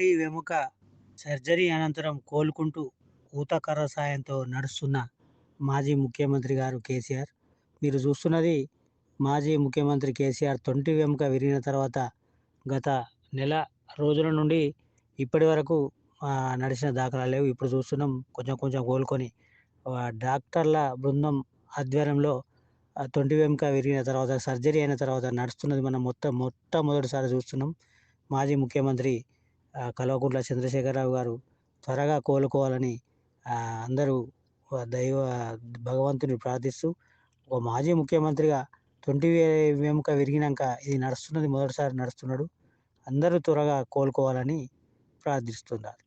కంటి వెముక సర్జరీ అనంతరం కోలుకుంటూ ఊతకర్ర సాయంతో నడుస్తున్న మాజీ ముఖ్యమంత్రి గారు కేసీఆర్. మీరు చూస్తున్నది మాజీ ముఖ్యమంత్రి కేసీఆర్ తొంటి వెముక విరిగిన తర్వాత గత నెల రోజుల నుండి ఇప్పటి వరకు నడిచిన దాఖలాలు లేవు. ఇప్పుడు చూస్తున్నాం కొంచెం కొంచెం కోలుకొని డాక్టర్ల బృందం ఆధ్వర్యంలో తొంటి వెముక విరిగిన తర్వాత సర్జరీ అయిన తర్వాత నడుస్తున్నది మనం మొత్తం మొట్టమొదటిసారి చూస్తున్నాం. మాజీ ముఖ్యమంత్రి కల్వకుంట్ల చంద్రశేఖరరావు గారు త్వరగా కోలుకోవాలని అందరూ దైవ భగవంతుని ప్రార్థిస్తూ ఒక మాజీ ముఖ్యమంత్రిగా తొంటి వెముక విరిగినాక ఇది నడుస్తున్నది మొదటిసారి నడుస్తున్నాడు. అందరూ త్వరగా కోలుకోవాలని ప్రార్థిస్తున్నారు.